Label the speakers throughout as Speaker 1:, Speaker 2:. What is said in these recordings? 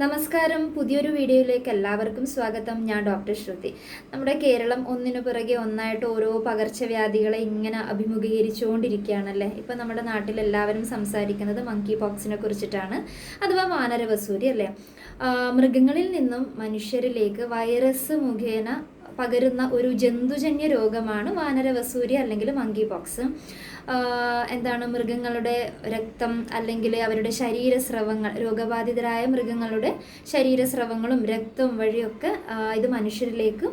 Speaker 1: നമസ്കാരം. പുതിയൊരു വീഡിയോയിലേക്ക് എല്ലാവർക്കും സ്വാഗതം. ഞാൻ ഡോക്ടർ ശ്രുതി. നമ്മുടെ കേരളം ഒന്നിനു പിറകെ ഒന്നായിട്ട് ഓരോ പകർച്ചവ്യാധികളെ ഇങ്ങനെ അഭിമുഖീകരിച്ചുകൊണ്ടിരിക്കുകയാണല്ലേ? ഇപ്പം നമ്മുടെ നാട്ടിൽ എല്ലാവരും സംസാരിക്കുന്നത് മങ്കി പോക്സിനെ കുറിച്ചിട്ടാണ്. അഥവാ വാനരവസൂരി അല്ലേ? മൃഗങ്ങളിൽ നിന്നും മനുഷ്യരിലേക്ക് വൈറസ് മുഖേന പകരുന്ന ഒരു ജന്തുജന്യ രോഗമാണ് വാനരവസൂരി അല്ലെങ്കിൽ മങ്കി പോക്സ് എന്താണ് മൃഗങ്ങളുടെ രക്തം അല്ലെങ്കിൽ അവരുടെ ശരീരസ്രവങ്ങൾ രോഗബാധിതരായ മൃഗങ്ങളുടെ ശരീരസ്രവങ്ങളും രക്തവും വഴിയൊക്കെ ഇത് മനുഷ്യരിലേക്ക്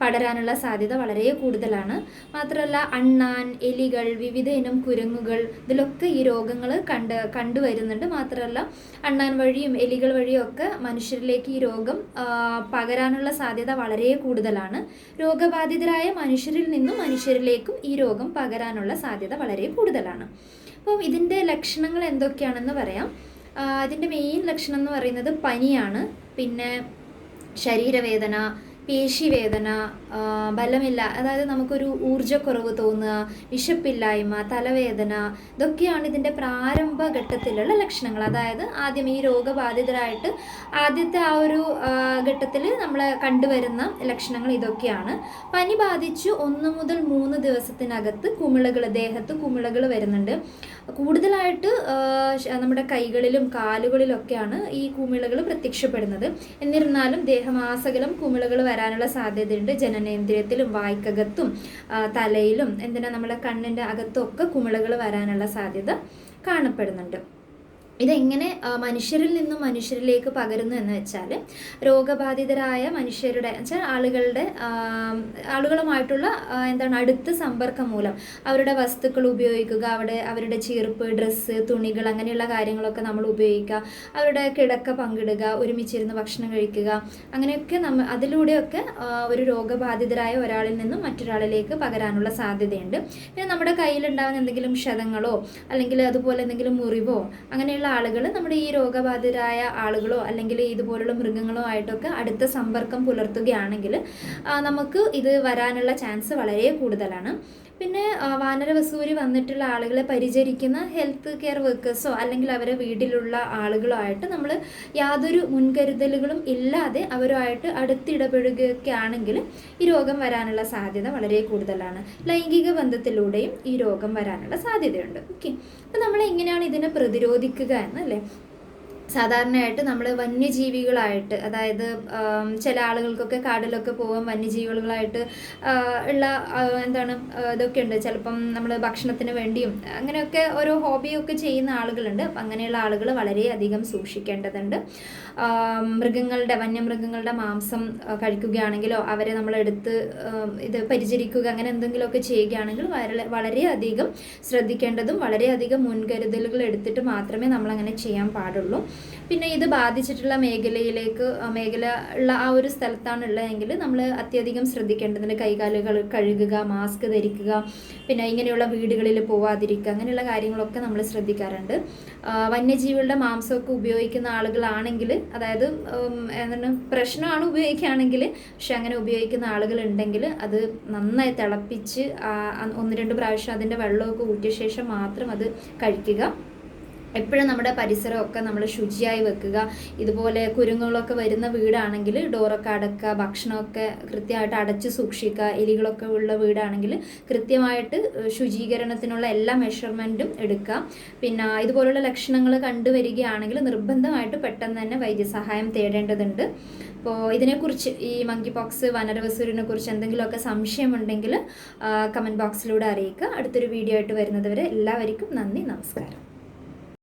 Speaker 1: പടരാനുള്ള സാധ്യത വളരെ കൂടുതലാണ്. മാത്രമല്ല അണ്ണാൻ എലികൾ വിവിധ ഇനം കുരങ്ങുകൾ ഇതിലൊക്കെ ഈ രോഗങ്ങൾ കണ്ട് കണ്ടുവരുന്നുണ്ട്. മാത്രമല്ല അണ്ണാൻ വഴിയും എലികൾ വഴിയും ഒക്കെ മനുഷ്യരിലേക്ക് ഈ രോഗം പകരാനുള്ള സാധ്യത വളരെ കൂടുതലാണ്. രോഗബാധിതരായ മനുഷ്യരിൽ നിന്നും മനുഷ്യരിലേക്കും ഈ രോഗം പകരാനുള്ള സാധ്യത വളരെ കൂടുതലാണ്. അപ്പം ഇതിന്റെ ലക്ഷണങ്ങൾ എന്തൊക്കെയാണെന്ന് പറയാം. അതിന്റെ മെയിൻ ലക്ഷണം എന്ന് പറയുന്നത് പനിയാണ്. പിന്നെ ശരീരവേദന പേശിവേദന വേദന ബലമില്ല അതായത് നമുക്കൊരു ഊർജക്കുറവ് തോന്നുക വിശപ്പില്ലായ്മ തലവേദന ഇതൊക്കെയാണ് ഇതിന്റെ പ്രാരംഭ ഘട്ടത്തിലുള്ള ലക്ഷണങ്ങൾ. അതായത് ആദ്യം ഈ രോഗബാധിതരായിട്ട് ആദ്യത്തെ ആ ഒരു ഘട്ടത്തിൽ നമ്മൾ കണ്ടുവരുന്ന ലക്ഷണങ്ങൾ ഇതൊക്കെയാണ്. പനി ബാധിച്ചു ഒന്ന് മുതൽ മൂന്ന് ദിവസത്തിനകത്ത് കുമിളകൾ ദേഹത്ത് കുമിളകൾ വരുന്നുണ്ട്. കൂടുതലായിട്ട് നമ്മുടെ കൈകളിലും കാലുകളിലൊക്കെയാണ് ഈ കുമിളകൾ പ്രത്യക്ഷപ്പെടുന്നത്. എന്നിരുന്നാലും ദേഹമാസകലം കുമിളകൾ വരാനുള്ള സാധ്യതയുണ്ട്. ജനനേന്ദ്രിയത്തിലും വായ്ക്കകത്തും തലയിലും എന്തിനാ നമ്മുടെ കണ്ണിന്റെ അകത്തും ഒക്കെ കുമിളകൾ വരാനുള്ള സാധ്യത കാണപ്പെടുന്നുണ്ട്. ഇതെങ്ങനെ മനുഷ്യരിൽ നിന്നും മനുഷ്യരിലേക്ക് പകരുന്നു എന്ന് വെച്ചാൽ രോഗബാധിതരായ മനുഷ്യരുടെ വെച്ചാൽ ആളുകളുടെ ആളുകളുമായിട്ടുള്ള എന്താണ് അടുത്ത സമ്പർക്കം മൂലം അവരുടെ വസ്തുക്കൾ ഉപയോഗിക്കുക അവിടെ അവരുടെ ചീർപ്പ് ഡ്രസ്സ് തുണികൾ അങ്ങനെയുള്ള കാര്യങ്ങളൊക്കെ നമ്മൾ ഉപയോഗിക്കുക അവരുടെ കിടക്ക പങ്കിടുക ഒരുമിച്ചിരുന്ന് ഭക്ഷണം കഴിക്കുക അങ്ങനെയൊക്കെ നമ്മ അതിലൂടെയൊക്കെ ഒരു രോഗബാധിതരായ ഒരാളിൽ നിന്നും മറ്റൊരാളിലേക്ക് പകരാനുള്ള സാധ്യതയുണ്ട്. പിന്നെ നമ്മുടെ കയ്യിലുണ്ടാകുന്ന എന്തെങ്കിലും ക്ഷതങ്ങളോ അല്ലെങ്കിൽ അതുപോലെ എന്തെങ്കിലും മുറിവോ അങ്ങനെയുള്ള ആളുകൾ നമ്മുടെ ഈ രോഗബാധിതരായ ആളുകളോ അല്ലെങ്കിൽ ഇതുപോലുള്ള മൃഗങ്ങളോ ആയിട്ടൊക്കെ അടുത്ത സമ്പർക്കം പുലർത്തുകയാണെങ്കിൽ നമുക്ക് ഇത് വരാനുള്ള ചാൻസ് വളരെ കൂടുതലാണ്. പിന്നെ വാനര വാനരവസൂരി വന്നിട്ടുള്ള ആളുകളെ പരിചരിക്കുന്ന ഹെൽത്ത് കെയർ വർക്കേഴ്സോ അല്ലെങ്കിൽ അവരെ വീട്ടിലുള്ള ആളുകളോ ആയിട്ട് നമ്മൾ യാതൊരു മുൻകരുതലുകളും ഇല്ലാതെ അവരുമായിട്ട് അടുത്തിടപെടുകയൊക്കെ ആണെങ്കിൽ ഈ രോഗം വരാനുള്ള സാധ്യത വളരെ കൂടുതലാണ്. ലൈംഗിക ബന്ധത്തിലൂടെയും ഈ രോഗം വരാനുള്ള സാധ്യതയുണ്ട്. ഓക്കെ അപ്പം നമ്മൾ എങ്ങനെയാണ് ഇതിനെ പ്രതിരോധിക്കുക എന്നല്ലേ സാധാരണയായിട്ട് നമ്മൾ വന്യജീവികളായിട്ട് അതായത് ചില ആളുകൾക്കൊക്കെ കാടിലൊക്കെ പോകാൻ വന്യജീവികളായിട്ട് ഉള്ള എന്താണ് ഇതൊക്കെ ഉണ്ട് ചിലപ്പം നമ്മൾ ഭക്ഷണത്തിന് വേണ്ടിയും അങ്ങനെയൊക്കെ ഓരോ ഹോബിയൊക്കെ ചെയ്യുന്ന ആളുകളുണ്ട്. അപ്പം അങ്ങനെയുള്ള ആളുകൾ വളരെയധികം സൂക്ഷിക്കേണ്ടതുണ്ട്. മൃഗങ്ങളുടെ വന്യമൃഗങ്ങളുടെ മാംസം കഴിക്കുകയാണെങ്കിലോ അവരെ നമ്മൾ എടുത്ത് ഇത് പരിചരിക്കുക അങ്ങനെ എന്തെങ്കിലുമൊക്കെ ചെയ്യുകയാണെങ്കിൽ വളരെ വളരെയധികം ശ്രദ്ധിക്കേണ്ടതും വളരെയധികം മുൻകരുതലുകൾ എടുത്തിട്ട് മാത്രമേ നമ്മൾ അങ്ങനെ ചെയ്യാൻ പാടുള്ളൂ. പിന്നെ ഇത് ബാധിച്ചിട്ടുള്ള മേഖലയിലേക്ക് മേഖല ഉള്ള ആ ഒരു സ്ഥലത്താണ് ഉള്ളതെങ്കിൽ നമ്മൾ അത്യധികം ശ്രദ്ധിക്കേണ്ടതുണ്ട്. കൈകാലുകൾ കഴുകുക മാസ്ക് ധരിക്കുക പിന്നെ ഇങ്ങനെയുള്ള വീടുകളിൽ പോവാതിരിക്കുക അങ്ങനെയുള്ള കാര്യങ്ങളൊക്കെ നമ്മൾ ശ്രദ്ധിക്കാറുണ്ട്. വന്യജീവികളുടെ മാംസമൊക്കെ ഉപയോഗിക്കുന്ന ആളുകളാണെങ്കിൽ അതായത് എന്താണ് പ്രശ്നമാണ് ഉപയോഗിക്കുകയാണെങ്കിൽ പക്ഷെ അങ്ങനെ ഉപയോഗിക്കുന്ന ആളുകൾ ഉണ്ടെങ്കിൽ അത് നന്നായി തിളപ്പിച്ച് ഒന്ന് രണ്ട് പ്രാവശ്യം അതിന്റെ വെള്ളമൊക്കെ ഊറ്റിയ ശേഷം മാത്രം അത് കഴിക്കുക. എപ്പോഴും നമ്മുടെ പരിസരമൊക്കെ നമ്മൾ ശുചിയായി വെക്കുക. ഇതുപോലെ കുരുങ്ങുകളൊക്കെ വരുന്ന വീടാണെങ്കിൽ ഡോറൊക്കെ അടക്കുക ഭക്ഷണമൊക്കെ കൃത്യമായിട്ട് അടച്ച് സൂക്ഷിക്കുക എലികളൊക്കെ ഉള്ള വീടാണെങ്കിൽ കൃത്യമായിട്ട് ശുചീകരണത്തിനുള്ള എല്ലാ മെഷർമെന്റും എടുക്കുക. പിന്നെ ഇതുപോലുള്ള ലക്ഷണങ്ങൾ കണ്ടുവരികയാണെങ്കിൽ നിർബന്ധമായിട്ട് പെട്ടെന്ന് തന്നെ വൈദ്യസഹായം തേടേണ്ടതുണ്ട്. അപ്പോൾ ഇതിനെക്കുറിച്ച് ഈ മങ്കി പോക്സ് വനരവസൂരിനെ കുറിച്ച് എന്തെങ്കിലുമൊക്കെ സംശയമുണ്ടെങ്കിൽ കമന്റ് ബോക്സിലൂടെ അറിയിക്കുക. അടുത്തൊരു വീഡിയോ ആയിട്ട് വരുന്നതുവരെ എല്ലാവർക്കും നന്ദി നമസ്കാരം.